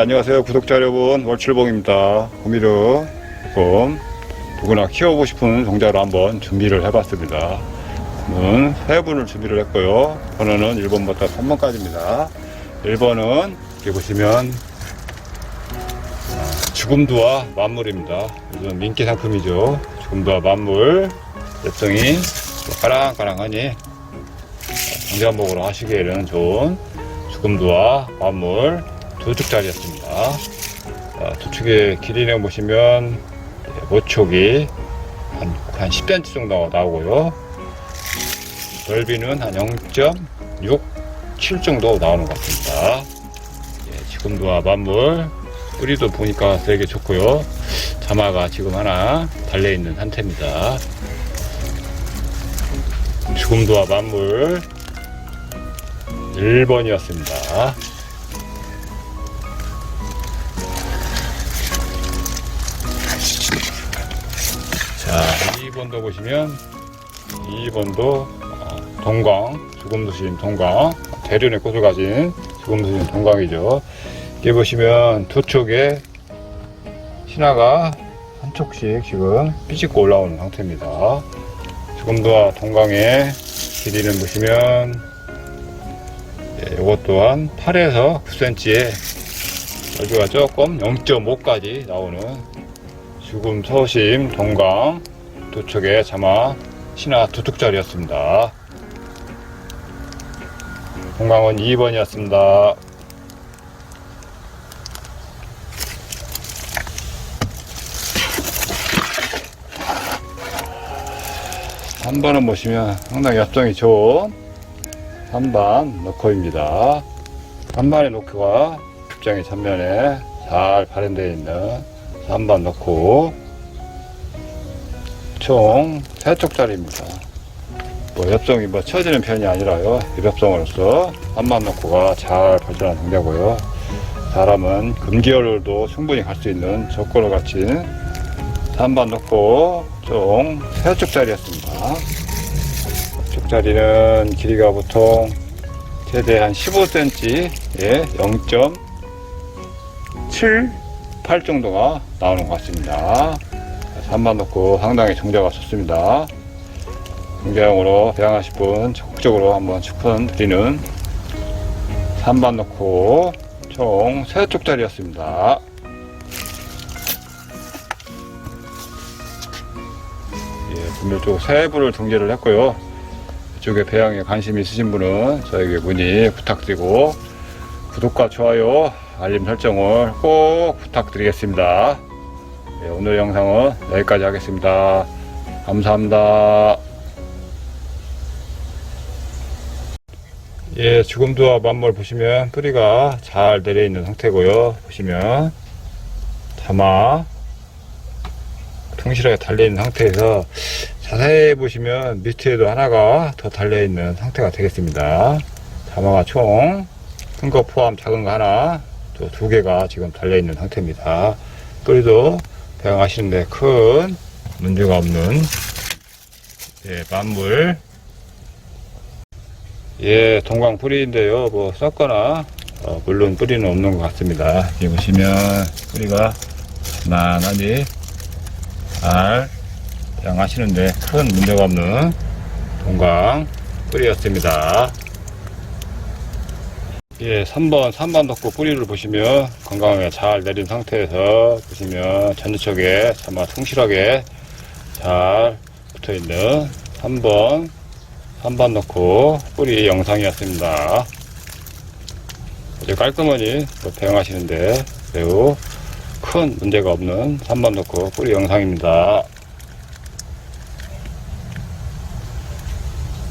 안녕하세요. 구독자 여러분 월출봉입니다. 호미르 조금 누구나 키워보고 싶은 종자로 한번 준비를 해봤습니다. 저는 세 분을 준비를 했고요. 번호는 1번부터 3번까지입니다. 1번은 이렇게 보시면 아, 죽음두와 만물입니다. 요즘 인기 상품이죠. 죽음두와 만물 엽성이 까랑까랑하니 정자목으로 하시기에는 좋은 죽음두와 만물 두 축짜리였습니다. 자, 두 축의 길이는 보시면 모촉이 한, 한 10cm 정도 나오고요. 넓이는 한 0.67 정도 나오는 것 같습니다. 예, 지금도와 만물 뿌리도 보니까 되게 좋고요. 자마가 지금 하나 달려있는 상태입니다. 죽음도와 만물 1번이었습니다. 자, 2번도 보시면 2번도 어, 동광, 죽음도심 동광, 대륜의 꽃을 가진 죽음도심 동광이죠. 이게 보시면 두 촉에 신화가 한 촉씩 지금 삐집고 올라오는 상태입니다. 죽음도와 동광의 길이는 보시면 예, 이것 또한 8에서 9cm의 여기가 조금 0.5까지 나오는 죽음 서심 동강 두 척의 자마 신화 두 뚝짜리였습니다. 동강은 2번이었습니다. 한 번은 보시면 상당히 엽성이 좋은 3반 노커입니다. 3반의 노커가 입장의 전면에 잘 발현되어 있는 3반 넣고 총 3쪽짜리입니다. 뭐 엽성이 뭐 처지는 편이 아니라요. 입엽성으로서 3반 넣고가 잘 발전한 동자고요. 사람은 금기열도 충분히 갈 수 있는 적고로 갖춘 3반 넣고 총 3쪽짜리였습니다. 쪽짜리는 길이가 보통 최대 한 15cm에 0.7 8 정도가 나오는 것 같습니다. 3만 넣고 상당히 종자가 좋습니다. 종자용으로 배양하실 분 적극적으로 한번 추천 드리는 3반 넣고 총 3쪽짜리였습니다. 예, 분명 쪽세 분을 등재를 했고요. 이쪽에 배양에 관심 있으신 분은 저에게 문의 부탁드리고 구독과 좋아요 알림 설정을 꼭 부탁드리겠습니다. 네, 오늘 영상은 여기까지 하겠습니다. 감사합니다. 예, 죽음두와 만물 보시면 뿌리가 잘 내려있는 상태고요. 보시면 다마 통실하게 달려있는 상태에서 자세히 보시면 밑에도 하나가 더 달려있는 상태가 되겠습니다. 다마가 총 큰 거 포함 작은 거 하나 또 두 개가 지금 달려있는 상태입니다. 뿌리도 배양하시는데 큰 문제가 없는 예, 만물 예, 동광 뿌리인데요. 뭐 썩거나 어, 물론 뿌리는 없는 것 같습니다. 여기 보시면 뿌리가 만하니 잘 배양하시는데 큰 문제가 없는 동광 뿌리였습니다. 예, 3번, 3번 덮고 뿌리를 보시면 건강하게 잘 내린 상태에서 보시면 전지척에 정말 성실하게 잘 붙어 있는 3번, 3번 넣고 뿌리 영상이었습니다. 아주 깔끔하니 뭐 배양하시는데 매우 큰 문제가 없는 3번 넣고 뿌리 영상입니다.